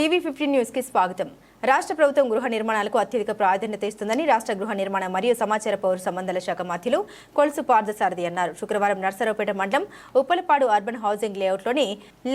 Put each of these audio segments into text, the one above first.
TV fifteen న్యూస్కి స్వాగతం. రాష్ట్ర ప్రభుత్వం గృహ నిర్మాణాలకు అత్యధిక ప్రాధాన్యత ఇస్తుందని రాష్ట్ర గృహ నిర్మాణ మరియు సమాచార పౌర సంబంధాల శాఖ మంత్రులు కొలుసు పార్థసారథి అన్నారు. శుక్రవారం నర్సరావుపేట మండలం ఉప్పలపాడు అర్బన్ హౌసింగ్ లేఅవుట్లోని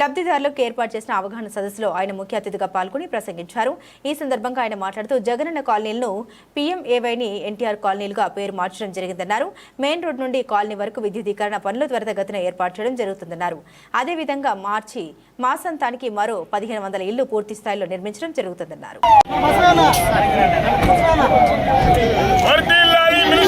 లబ్ధిదారులకు ఏర్పాటు చేసిన అవగాహన సదస్సులో ఆయన ముఖ్య అతిథిగా పాల్గొని ప్రసంగించారు. ఈ సందర్భంగా ఆయన మాట్లాడుతూ జగనన్న కాలనీలను పీఎంఏవైని ఎన్టీఆర్ కాలనీలుగా పేరు మార్చడం జరిగిందన్నారు. మెయిన్ రోడ్ నుండి కాలనీ వరకు విద్యుదీకరణ పనులు త్వరితగతిన ఏర్పాటు చేయడం జరుగుతుందన్నారు. అదేవిధంగా మార్చి మాసాంతానికి మరో పదిహేను వందల ఇళ్ళు పూర్తి స్థాయిలో నిర్మించడం జరుగుతుందన్నారు. ¡Vamos a ver! ¡Vamos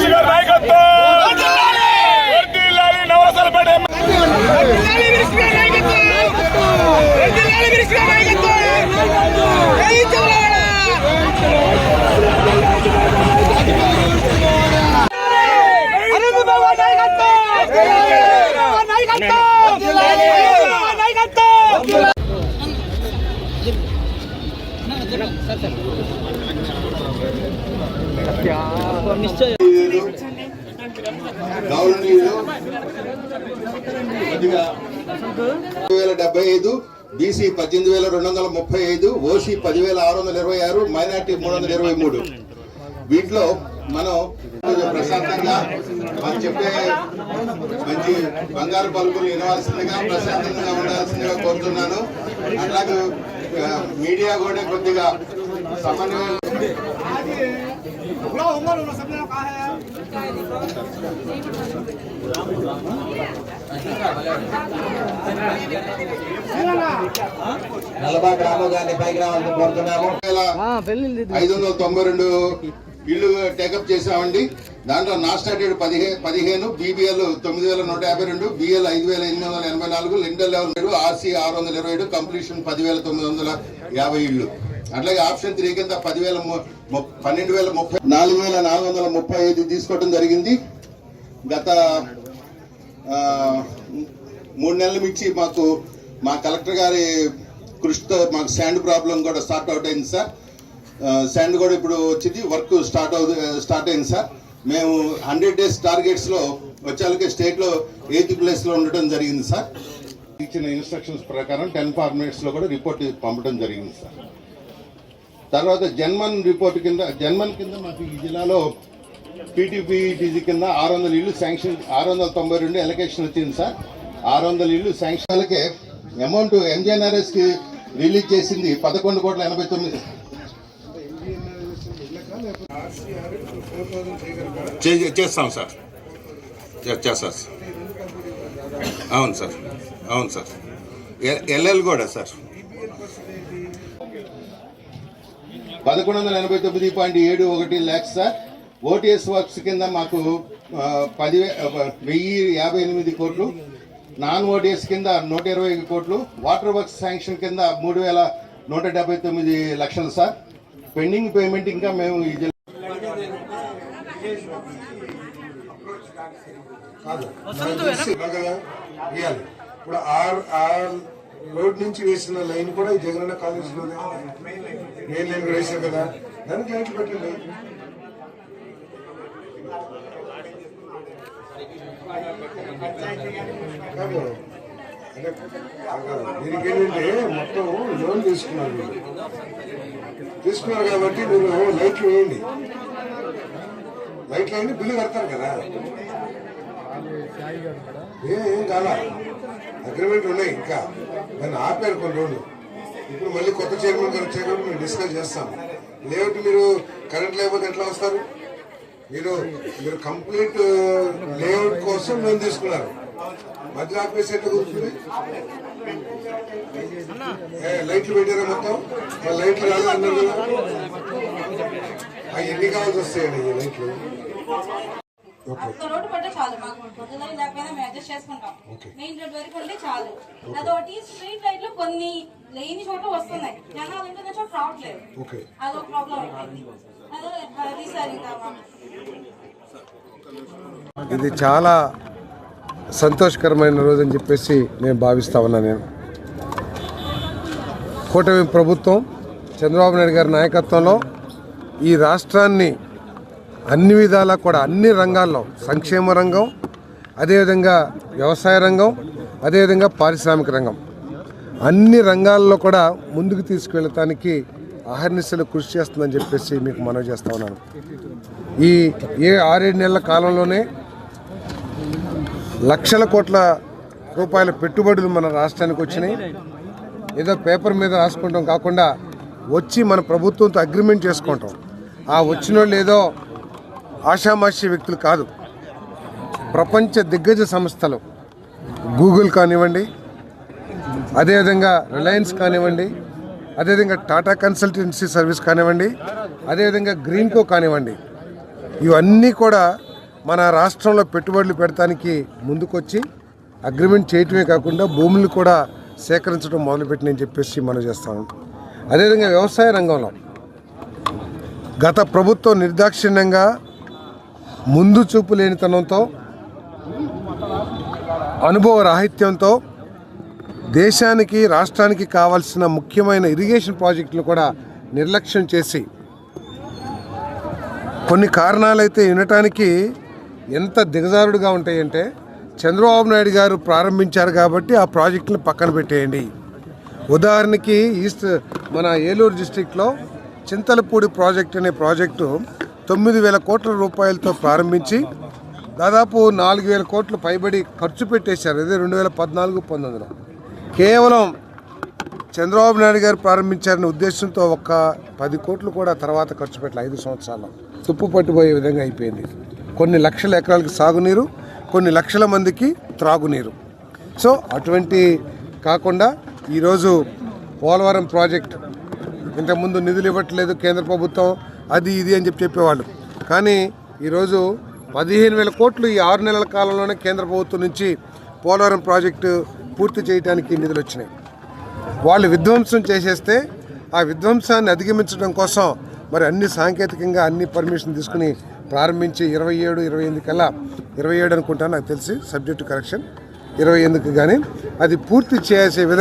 గౌరవనీయులు వేల డెబ్బై ఐదు బీసీ పద్దెనిమిది వేల రెండు వందల ముప్పై ఐదు ఓసీ పదివేల ఆరు వందల ఇరవై ఆరు మైనార్టీ మూడు వందల ఇరవై మూడు. వీటిలో మనం ప్రశాంతంగా మనం చెప్పే మంచి బంగారు పలుకులు వినవలసిందిగా ప్రశాంతంగా ఉండాల్సిందిగా కోరుతున్నాను. అట్లాగే మీడియా కూడా కొద్దిగా సమన్వయం నలభై గ్రాము గారిని పైకి రావాలని కోరుతున్నాము. వేల ఐదు వందల తొంభై రెండు ఇల్లు టేకప్ చేసామండి దాంట్లో నాన్ స్టార్టెడ్ పదిహే పదిహేను బీబీఎల్ తొమ్మిది వేల నూట యాభై రెండు బిఎల్ ఐదు వేల ఎనిమిది వందల ఎనభై నాలుగు లిండల్ లెవెల్ ఏడు ఆర్సీ ఆరు వందల ఇరవై ఏడు కంప్లీషన్ పదివేల తొమ్మిది వందల యాభై ఏళ్ళు అట్లాగే ఆప్షన్ త్రీ కింద పదివేల పన్నెండు వేల ముప్పై నాలుగు వేల నాలుగు వందల ముప్పై ఐదు తీసుకోవడం జరిగింది. గత మూడు నెలల నుంచి మాకు మా కలెక్టర్ గారి కృషితో మాకు శాండ్ ప్రాబ్లం కూడా స్టార్ట్ అవుట్ అయింది సార్. శాండ్ కూడా ఇప్పుడు వచ్చింది వర్క్ స్టార్ట్ అవు స్టార్ట్ అయింది సార్. మేము హండ్రెడ్ డేస్ టార్గెట్స్లో వచ్చేళ్ళకి స్టేట్లో ఎయిత్ ప్లేస్లో ఉండటం జరిగింది సార్. ఇచ్చిన ఇన్స్ట్రక్షన్స్ ప్రకారం టెన్ ఫార్మేట్స్లో కూడా రిపోర్ట్ పంపడం జరిగింది సార్. తర్వాత జన్మన్ రిపోర్ట్ కింద జన్మన్ కింద మాకు ఈ జిల్లాలో పీటీపీటీజీ కింద ఆరు వందల ఇల్లు శాంక్షన్ ఆరు వందల తొంభై రెండు ఎలకేషన్ వచ్చింది సార్. ఆరు వందల ఇళ్ళు శాంక్షన్లకే అమౌంట్ ఎంజీఎన్ఆర్ఎస్కి రిలీజ్ చేసింది పదకొండు కోట్ల ఎనభై తొమ్మిది చేస్తాం సార్. చే- చేస్తాం సార్. అవును సార్. అవును సార్. ఎల్ఎల్ కూడా సార్. పదకొండు వందల ఎనభై తొమ్మిది పాయింట్ ఏడు ఒకటి ల్యాక్స్ సార్. ఓటీఎస్ వర్క్స్ కింద మాకు పది పదివే వెయ్యి యాభై ఎనిమిది కోట్లు నాన్ ఓటీఎస్ కింద నూట ఇరవై ఐదు కోట్లు వాటర్ వర్క్స్ శాంక్షన్ కింద మూడు వేల నూట డెబ్బై తొమ్మిది లక్షలు సార్. పెండింగ్ పేమెంట్ ఇంకా మేము కదా వేయాలి ఇప్పుడు ఆర్ ఆర్ రోడ్ నుంచి వేసిన లైన్ కూడా ఈ జగనన్న కాలేజ్లో మెయిన్ లైన్ కూడా వేసాం కదా దానికి లైట్లు పెట్టండి కాదు. దీనికి ఏంటంటే మొత్తం లోన్ తీసుకున్నారు తీసుకున్నారు కాబట్టి మీరు లైట్లు వేయండి లైట్లు వేయండి బిల్లు కడతారు కదా. ఏం కాలా? అగ్రిమెంట్ ఉన్నాయి ఇంకా. దాన్ని ఆపారు కొన్ని రోజులు. ఇప్పుడు మళ్ళీ కొత్త చైర్మన్ గారు వచ్చాక మేము డిస్కస్ చేస్తాం లేకపోతే మీరు కరెంట్ లేకపోతే ఎట్లా వస్తారు? మీరు మీరు కంప్లీట్ లేఅవుట్ కోసం లోన్ తీసుకున్నారు. మధ్య ఆపేసి ఎట్లా కూర్చుంది? ఏ, లైట్లు పెట్టారా మొత్తం? లైట్లు రాలేదన్నారు కదా. ఎన్ని కావాల్సి వస్తాయండి ఈ లైట్లు? ఓకే. ఒక్క రోడ్డు పడితే చాలు మాకు. పొద్దున్న లేకపోయినా మేము అడ్జస్ట్ చేసుకుంటాం. మెయిన్ రోడ్ వరకు ఉంటే చాలు. అదొకటి స్ట్రీట్ లైట్లో కొన్ని లేని చోట వస్తున్నాయి. జనాలు ఉంటున్న చోట రావట్లేదు. ఓకే. అదొక ప్రాబ్లం అయిపోయింది అదో అది సార్ ఇంకా మాకు ఇది చాలా సంతోషకరమైన రోజు అని చెప్పేసి నేను భావిస్తా ఉన్నా నేను. కూటమి ప్రభుత్వం చంద్రబాబు నాయుడు గారి నాయకత్వంలో ఈ రాష్ట్రాన్ని అన్ని విధాలా కూడా అన్ని రంగాల్లో సంక్షేమ రంగం అదేవిధంగా వ్యవసాయ రంగం అదేవిధంగా పారిశ్రామిక రంగం. అన్ని రంగాల్లో కూడా ముందుకు తీసుకువెళ్ళటానికి అహర్నిశలు కృషి చేస్తుందని చెప్పేసి మీకు మనవి చేస్తూ ఉన్నాను. ఈ ఏ ఆరేడు నెలల కాలంలోనే లక్షల కోట్ల రూపాయల పెట్టుబడులు మన రాష్ట్రానికి వచ్చినాయి. ఏదో పేపర్ మీద రాసుకుంటాం కాకుండా వచ్చి మన ప్రభుత్వంతో అగ్రిమెంట్ చేసుకుంటాం. ఆ వచ్చిన లేదో ఆషామాషి వ్యక్తులు కాదు. ప్రపంచ దిగ్గజ సంస్థలు. గూగుల్ కానివ్వండి అదేవిధంగా రిలయన్స్ కానివ్వండి అదేవిధంగా టాటా కన్సల్టెన్సీ సర్వీస్ కానివ్వండి అదేవిధంగా గ్రీన్కో కానివ్వండి ఇవన్నీ కూడా మన రాష్ట్రంలో పెట్టుబడులు పెడటానికి ముందుకొచ్చి అగ్రిమెంట్ చేయటమే కాకుండా భూములు కూడా సేకరించడం మొదలుపెట్టినని చెప్పేసి మనం చేస్తాం అదేవిధంగా వ్యవసాయ రంగంలో గత ప్రభుత్వం నిర్దాక్షిణ్యంగా ముందు చూపు లేనితనంతో అనుభవ రాహిత్యంతో దేశానికి రాష్ట్రానికి కావాల్సిన ముఖ్యమైన ఇరిగేషన్ ప్రాజెక్టులు కూడా నిర్లక్ష్యం చేసి కొన్ని కారణాలైతే వినటానికి ఎంత దిగజారుడుగా ఉంటాయంటే చంద్రబాబు నాయుడు గారు ప్రారంభించారు కాబట్టి ఆ ప్రాజెక్టులను పక్కన పెట్టేయండి. ఉదాహరణకి ఈస్ట్ మన ఏలూరు డిస్టిక్లో చింతలపూడి ప్రాజెక్ట్ అనే ప్రాజెక్టు తొమ్మిది వేల కోట్ల రూపాయలతో ప్రారంభించి దాదాపు నాలుగు వేల కోట్లు పైబడి ఖర్చు పెట్టేశారు. అదే రెండు వేల పద్నాలుగు పంతొమ్మిదిలో. కేవలం చంద్రబాబు నాయుడు గారు ప్రారంభించారనే ఉద్దేశంతో ఒక్క పది కోట్లు కూడా తర్వాత ఖర్చు పెట్టాలి ఐదు సంవత్సరాల్లో. తుప్పు పట్టిపోయే విధంగా అయిపోయింది. కొన్ని లక్షల ఎకరాలకు సాగునీరు కొన్ని లక్షల మందికి త్రాగునీరు. సో అటువంటి కాకుండా ఈరోజు పోలవరం ప్రాజెక్ట్ ఇంతకుముందు నిధులు ఇవ్వట్లేదు కేంద్ర ప్రభుత్వం అది ఇది అని చెప్పి చెప్పేవాళ్ళు. కానీ ఈరోజు పదిహేను వేల కోట్లు ఈ ఆరు నెలల కాలంలోనే కేంద్ర ప్రభుత్వం నుంచి పోలవరం ప్రాజెక్టు పూర్తి చేయడానికి నిధులు వచ్చినాయి. వాళ్ళు విధ్వంసం చేసేస్తే ఆ విధ్వంసాన్ని అధిగమించడం కోసం మరి అన్ని సాంకేతికంగా అన్ని పర్మిషన్ తీసుకుని ప్రారంభించి ఇరవై ఏడు ఇరవై ఎనిమిది కల్లా ఇరవై ఏడు అనుకుంటాను నాకు తెలిసి సబ్జెక్టు కరెక్షన్. ఇరవై ఎనిమిదికి కానీ అది పూర్తి చేసే విధంగా